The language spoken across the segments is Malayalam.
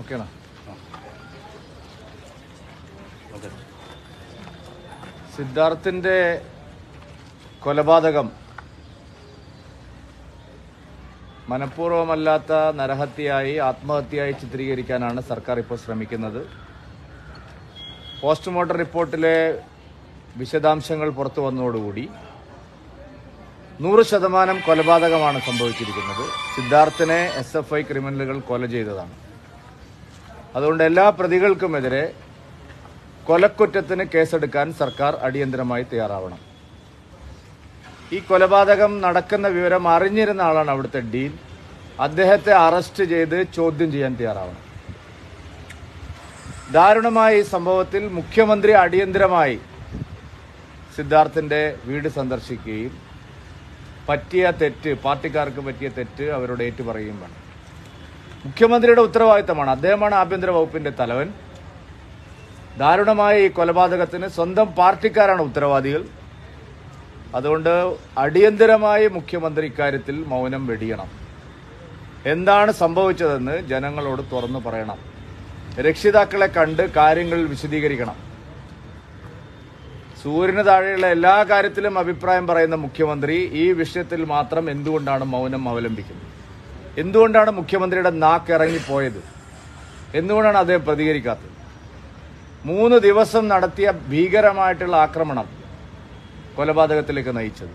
ഓക്കെയാണോ ഓക്കെ സിദ്ധാർത്ഥിന്റെ കൊലപാതകം മനഃപൂർവമല്ലാത്ത നരഹത്യയായി ആത്മഹത്യയായി ചിത്രീകരിക്കാനാണ് സർക്കാർ ഇപ്പോൾ ശ്രമിക്കുന്നത്. പോസ്റ്റ്മോർട്ടം റിപ്പോർട്ടിലെ വിശദാംശങ്ങൾ പുറത്തു വന്നതോടുകൂടി നൂറ് ശതമാനം കൊലപാതകമാണ് സംഭവിച്ചിരിക്കുന്നത്. സിദ്ധാർത്ഥിനെ എസ് എഫ് ഐ ക്രിമിനലുകൾ കൊല ചെയ്തതാണ്. അതുകൊണ്ട് എല്ലാ പ്രതികൾക്കുമെതിരെ കൊലക്കുറ്റത്തിന് കേസെടുക്കാൻ സർക്കാർ അടിയന്തരമായി തയ്യാറാവണം. ഈ കൊലപാതകം നടക്കുന്ന വിവരം അറിഞ്ഞിരുന്ന ആളാണ് അവിടുത്തെ ഡീൻ. അദ്ദേഹത്തെ അറസ്റ്റ് ചെയ്ത് ചോദ്യം ചെയ്യാൻ തയ്യാറാവണം. ദാരുണമായ ഈ സംഭവത്തിൽ മുഖ്യമന്ത്രി അടിയന്തരമായി സിദ്ധാർത്ഥിന്റെ വീട് സന്ദർശിക്കുകയും പറ്റിയ തെറ്റ് പാർട്ടിക്കാർക്ക് പറ്റിയ തെറ്റ് അവരോട് ഏറ്റുപറയുകയും വേണം. മുഖ്യമന്ത്രിയുടെ ഉത്തരവാദിത്തമാണ്. അദ്ദേഹമാണ് ആഭ്യന്തര വകുപ്പിന്റെ തലവൻ. ദാരുണമായ ഈ കൊലപാതകത്തിന് സ്വന്തം പാർട്ടിക്കാരാണ് ഉത്തരവാദികൾ. അതുകൊണ്ട് അടിയന്തരമായി മുഖ്യമന്ത്രി ഇക്കാര്യത്തിൽ മൗനം വെടിയണം. എന്താണ് സംഭവിച്ചതെന്ന് ജനങ്ങളോട് തുറന്നു പറയണം. രക്ഷിതാക്കളെ കണ്ട് കാര്യങ്ങൾ വിശദീകരിക്കണം. സൂര്യന് താഴെയുള്ള എല്ലാ കാര്യത്തിലും അഭിപ്രായം പറയുന്ന മുഖ്യമന്ത്രി ഈ വിഷയത്തിൽ മാത്രം എന്തുകൊണ്ടാണ് മൗനം അവലംബിക്കുന്നത്? എന്തുകൊണ്ടാണ് മുഖ്യമന്ത്രിയുടെ നാക്ക് ഇറങ്ങിപ്പോയത്? എന്തുകൊണ്ടാണ് അദ്ദേഹം പ്രതികരിക്കാത്തത്? മൂന്ന് ദിവസം നടത്തിയ ഭീകരമായിട്ടുള്ള ആക്രമണം കൊലപാതകത്തിലേക്ക് നയിച്ചത്.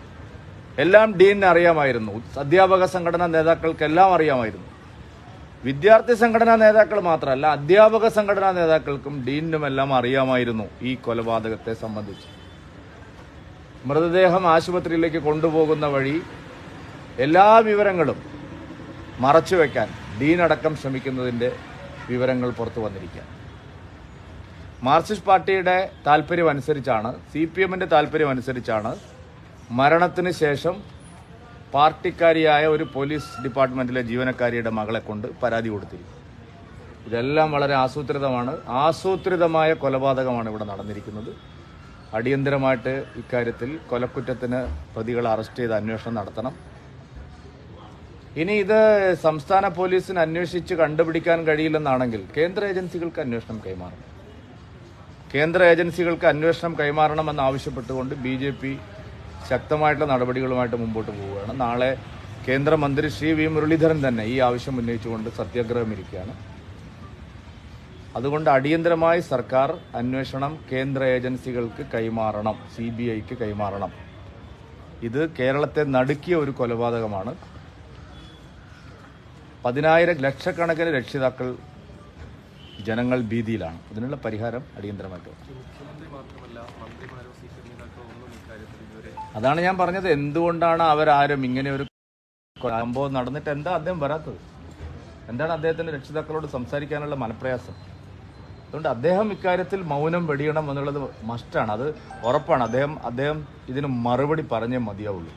എല്ലാം ഡീനിന് അറിയാമായിരുന്നു. അധ്യാപക സംഘടനാ നേതാക്കൾക്കെല്ലാം അറിയാമായിരുന്നു. വിദ്യാർത്ഥി സംഘടനാ നേതാക്കൾ മാത്രമല്ല അധ്യാപക സംഘടനാ നേതാക്കൾക്കും ഡീനിനുമെല്ലാം അറിയാമായിരുന്നു ഈ കൊലപാതകത്തെ സംബന്ധിച്ച്. മൃതദേഹം ആശുപത്രിയിലേക്ക് കൊണ്ടുപോകുന്ന വഴി എല്ലാ വിവരങ്ങളും മറച്ചുവെക്കാൻ ഡീൻ അടക്കം ശ്രമിക്കുന്നതിന്റെ വിവരങ്ങൾ പുറത്തു വന്നിരിക്കുക. മാർക്സിസ്റ്റ് പാർട്ടിയുടെ താല്പര്യം അനുസരിച്ചാണ് സി പി എമ്മിന്റെ താല്പര്യം അനുസരിച്ചാണ് മരണത്തിന് ശേഷം പാർട്ടിക്കാരിയായ ഒരു പോലീസ് ഡിപ്പാർട്ട്മെന്റിലെ ജീവനക്കാരിയുടെ മകളെ കൊണ്ട് പരാതി കൊടുത്തിരിക്കുന്നത്. ഇതെല്ലാം വളരെ ആസൂത്രിതമാണ്. ആസൂത്രിതമായ കൊലപാതകമാണ് ഇവിടെ നടന്നിരിക്കുന്നത്. അടിയന്തരമായിട്ട് ഇക്കാര്യത്തിൽ കൊലക്കുറ്റത്തിന് പ്രതികളെ അറസ്റ്റ് ചെയ്ത് അന്വേഷണം നടത്തണം. ഇനി ഇത് സംസ്ഥാന പോലീസിന് അന്വേഷിച്ച് കണ്ടുപിടിക്കാൻ കഴിയില്ലെന്നാണെങ്കിൽ കേന്ദ്ര ഏജൻസികൾക്ക് അന്വേഷണം കൈമാറണം. കേന്ദ്ര ഏജൻസികൾക്ക് അന്വേഷണം കൈമാറണമെന്ന് ആവശ്യപ്പെട്ടുകൊണ്ട് ബി ജെ പി ശക്തമായിട്ടുള്ള നടപടികളുമായിട്ട് മുമ്പോട്ട് പോവുകയാണ്. നാളെ കേന്ദ്രമന്ത്രി ശ്രീ വി മുരളീധരൻ തന്നെ ഈ ആവശ്യം ഉന്നയിച്ചുകൊണ്ട് സത്യാഗ്രഹം ഇരിക്കുകയാണ് അതുകൊണ്ട് അടിയന്തരമായി സർക്കാർ അന്വേഷണം കേന്ദ്ര ഏജൻസികൾക്ക് കൈമാറണം സി ബി ഐക്ക് കൈമാറണം. ഇത് കേരളത്തെ നടുക്കിയ ഒരു കൊലപാതകമാണ്. പതിനായിരം ലക്ഷക്കണക്കിന് രക്ഷിതാക്കൾ ജനങ്ങൾ ഭീതിയിലാണ്. ഇതിനുള്ള പരിഹാരം അടിയന്തരമായിട്ട് അതാണ് ഞാൻ പറഞ്ഞത്. എന്തുകൊണ്ടാണ് അവരാരും ഇങ്ങനെ ഒരു സംഭവം നടന്നിട്ട് എന്താ അദ്ദേഹം വരാത്തത്? എന്താണ് അദ്ദേഹത്തിന്റെ രക്ഷിതാക്കളോട് സംസാരിക്കാനുള്ള മനപ്രയാസം? അതുകൊണ്ട് അദ്ദേഹം ഇക്കാര്യത്തിൽ മൗനം വെടിയണം എന്നുള്ളത് മസ്റ്റാണ് അത് ഉറപ്പാണ്. അദ്ദേഹം അദ്ദേഹം ഇതിന് മറുപടി പറഞ്ഞേ മതിയാവുള്ളൂ.